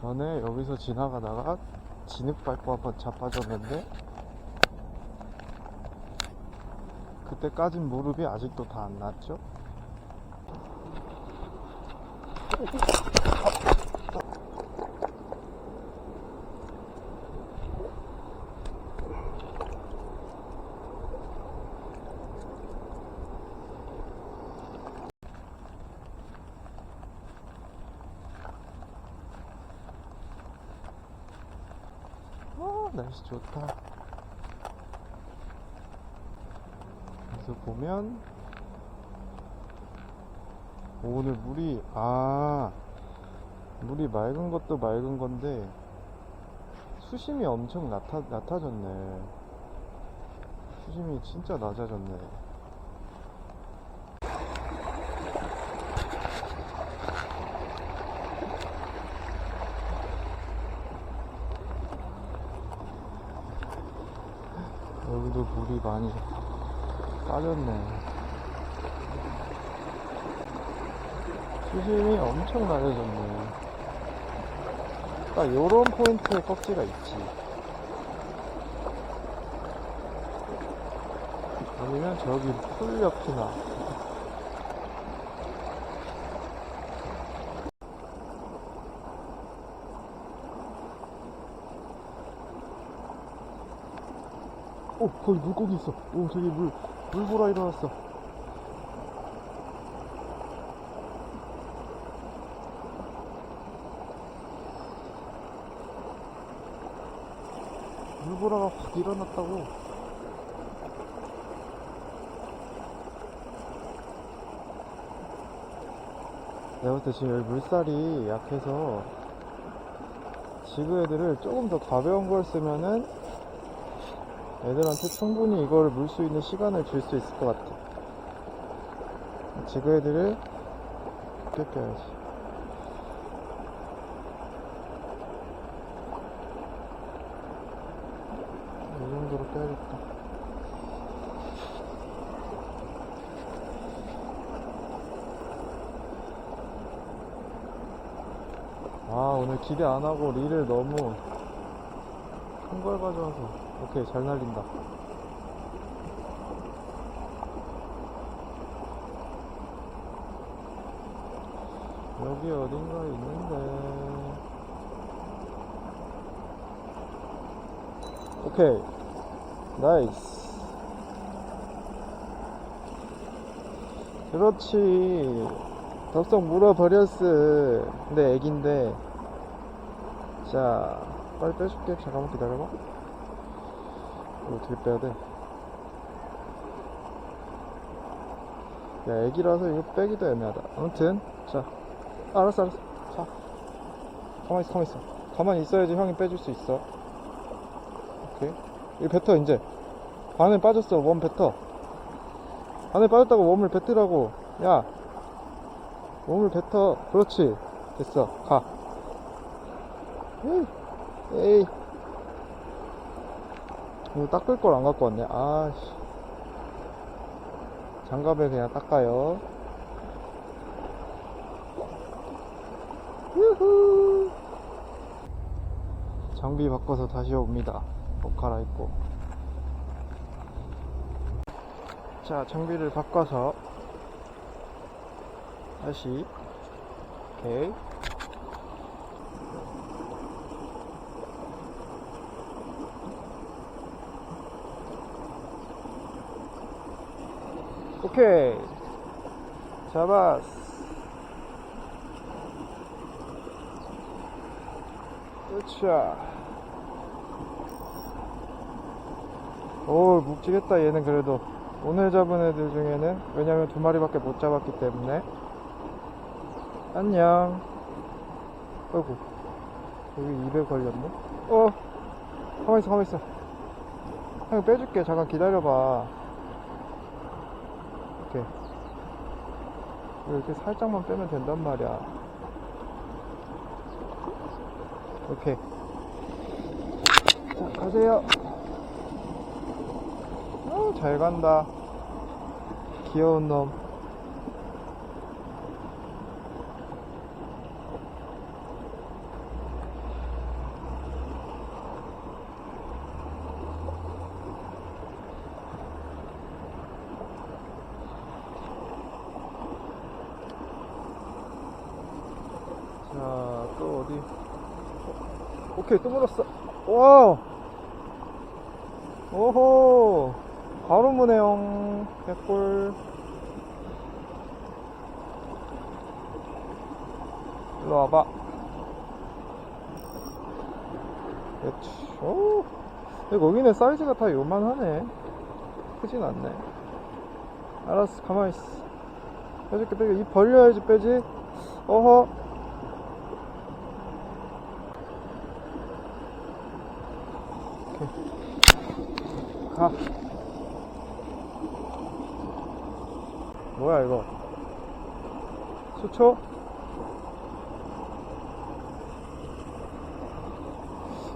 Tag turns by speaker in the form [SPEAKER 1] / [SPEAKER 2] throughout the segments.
[SPEAKER 1] 전에 여기서 지나가다가 진흙 밟고 한번 자빠졌는데 그때 까진 무릎이 아직도 다 안 났죠? 아, 날씨 좋다. 그래서 보면 오늘 물이 아 물이 맑은 것도 맑은 건데 수심이 엄청 낮아, 낮아졌네. 수심이 진짜 낮아졌네. 여기도 물이 많이 빠졌네. 수심이 엄청 낮아졌네. 딱 요런 포인트에 꺽지가 있지. 아니면 저기 풀 옆이나. 오, 거기 물고기 있어. 오, 저기 물, 물 보라 일어났어. 물보라가 확 일어났다고. 내가 볼때 지금 여기 물살이 약해서 지그 애들을 조금 더 가벼운 걸 쓰면은 애들한테 충분히 이걸 물 수 있는 시간을 줄 수 있을 것 같아. 지그 애들을 뺏겨야지. 이 정도로 빼야겠다. 아, 오늘 기대 안 하고 릴을 너무 큰걸 가져와서. 오케이, 잘 날린다. 여기 어딘가 있는데. 오케이. 나이스. 그렇지. 덥석 물어버렸어. 근데 애기인데. 자, 빨리 빼줄게. 잠깐만 기다려봐. 어떻게 빼야 돼? 야, 애기라서 이거 빼기도 애매하다. 아무튼, 자. 알았어, 알았어. 자. 가만히 있어, 가만히 있어. 가만히 있어야지 형이 빼줄 수 있어. 오케이. 이거 뱉어, 이제. 안에 빠졌어, 웜 뱉어. 안에 빠졌다고 웜을 뱉으라고. 야. 웜을 뱉어. 그렇지. 됐어. 가. 에이. 에이. 이거 닦을 걸 안 갖고 왔네. 아씨. 장갑에 그냥 닦아요. 유후. 장비 바꿔서 다시 옵니다. 옷 갈아입고. 자, 장비를 바꿔서 다시. 오케이. 오케이. 잡았어. 으쌰. 오, 묵직했다, 얘는 그래도. 오늘 잡은 애들 중에는, 왜냐면 두 마리밖에 못 잡았기 때문에. 안녕. 어이구. 여기 입에 걸렸네? 어! 가만있어, 가만있어. 형 빼줄게. 잠깐 기다려봐. 이렇게. 이렇게 살짝만 빼면 된단 말이야. 오케이. 자, 가세요. 어, 잘 간다. 귀여운 놈. 자, 또 어디? 어, 오케이, 또 물었어. 와! 오호! 바로 무네요. 개꿀. 일로 와봐. 그렇지. 오! 근데 거기는 사이즈가 다 요만하네. 크진 않네. 알았어, 가만히 있어. 빼줄게, 빼줄게. 입 벌려야지 빼지. 어허. 가. 뭐야 이거? 수초?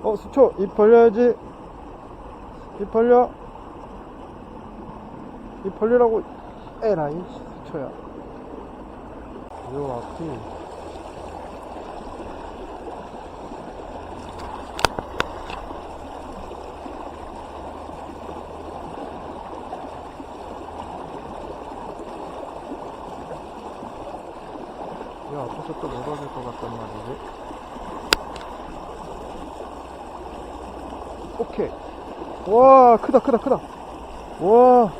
[SPEAKER 1] 어 수초 입 벌려야지. 입 벌려. 입 벌리라고. 에라이 수초야. 요 앞이. 야, 또 멀어질 것 같단 말이지. 오케이. 와, 크다, 크다, 크다. 와.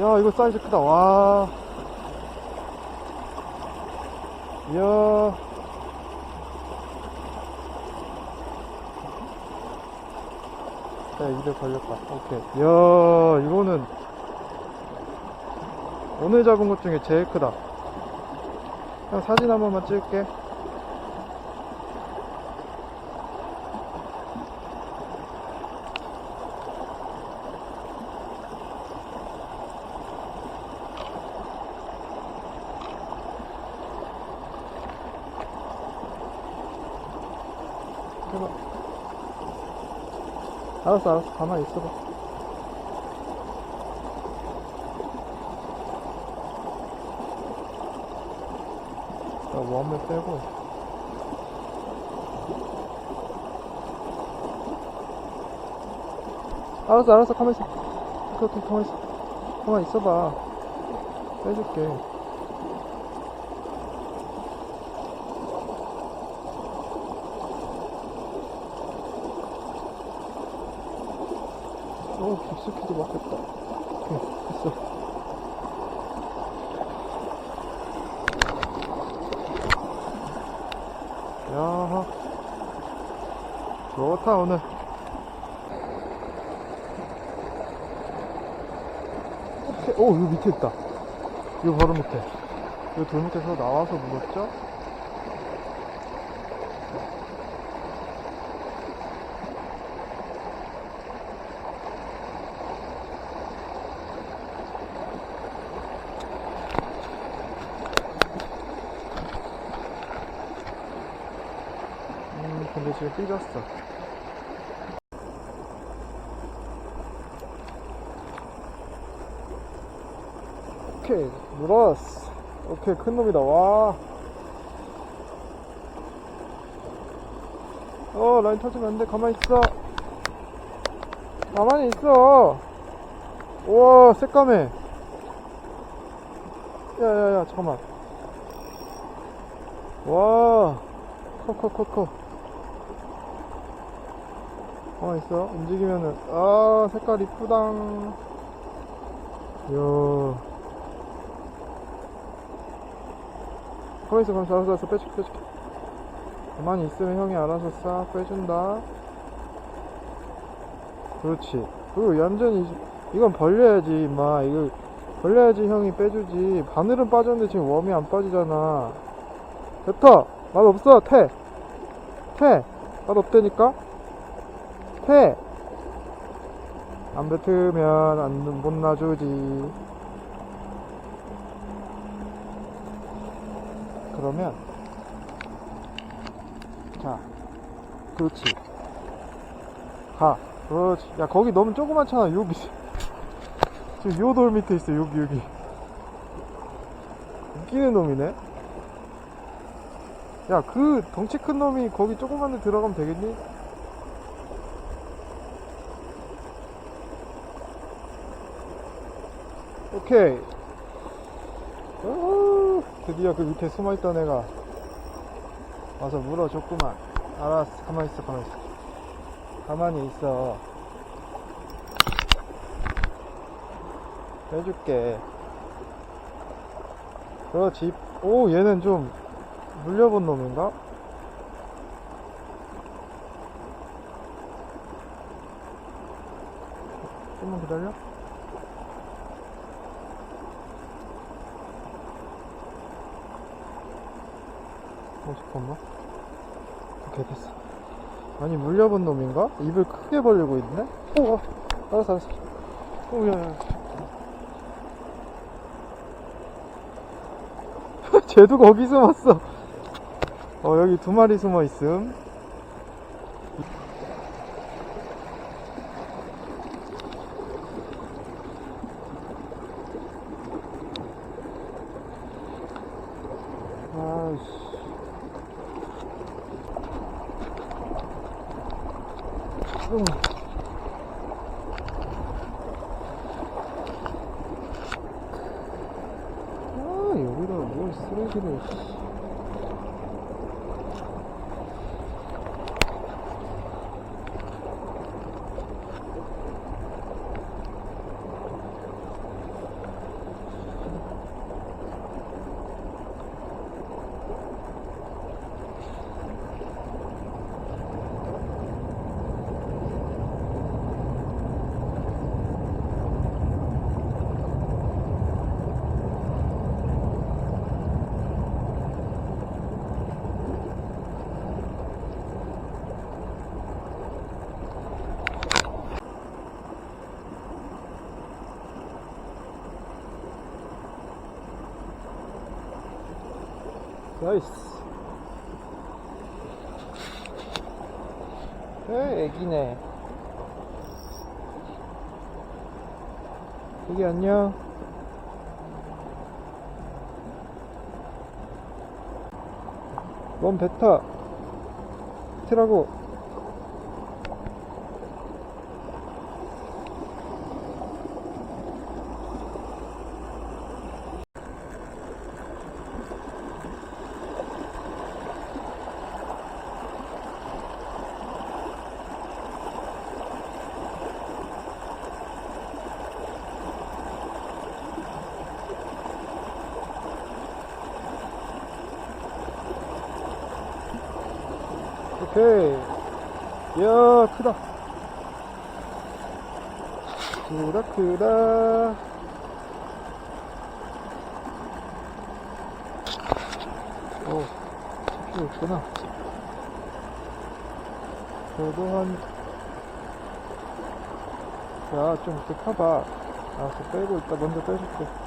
[SPEAKER 1] 야, 이거 사이즈 크다. 와. 이야. 자, 입에 걸렸다. 오케이. 이야, 이거는 오늘 잡은 것 중에 제일 크다. 형 사진 한 번만 찍을게. 알았어, 알았어. 가만히 있어봐. 자, 웜을 빼고. 알았어, 알았어. 가만히 있어. 오케이, 오케이, 가만히 있어. 가만히 있어봐. 빼줄게. 오, 깊숙이도 막혔다. 오케이, 됐어. 야 좋다 오늘. 오 여기 밑에 있다 이거 바로 밑에 이거 돌 밑에서 나와서 물었죠? 지금 삐졌어 오케이 물었어 오케이 큰 놈이다 와 어, 라인 터지면 안 돼. 가만히 있어. 가만히 있어. 우와, 새까매. 야, 야, 야, 잠깐만. 와, 커, 커, 커, 커. 가만히 있어. 움직이면은, 아, 색깔 이쁘당. 이야. 가만히 있어, 가만히 있어. 알았어, 알았어. 빼줄게, 빼줄게. 가만히 있으면 형이 알아서 싹 빼준다. 그렇지. 그리고 얌전히, 이건 벌려야지, 임마. 이거, 벌려야지 형이 빼주지. 바늘은 빠졌는데 지금 웜이 안 빠지잖아. 됐다! 맛 없어! 퇴! 퇴! 맛 없다니까? 퇴! 안 뱉으면 안, 못 놔주지. 그러면, 자, 그렇지. 가. 그렇지. 야, 거기 너무 조그맣잖아. 요 밑에. 지금 요 돌 밑에 있어 여기 여기 웃기는 놈이네 야 그 덩치 큰 놈이 거기 조그만 데 들어가면 되겠니? 오케이. 우, 드디어 그 밑에 숨어있던 애가 와서 물어줬구만. 알았어 가만히 있어 가만히 있어. 가만히 있어. 해줄게. 그렇지 오 얘는 좀 물려본 놈인가? 좀만 기다려 어 잠깐만. 오케이 됐어. 아니 물려본 놈인가? 입을 크게 벌리고 있네? 오 어, 알았어 알았어. 오 야 야. 쟤도 거기 숨었어. 어 여기 두 마리 숨어 있음 아이씨 음. 아 여기다 나이스. 에 애기네. 애기 안녕. 넌 베타 티라고 오케이 이야 크다 크다 크다 오 잡히고 있구나 저도 한 야, 좀 급하봐. 알았어, 빼고 있다. 먼저 빼줄게.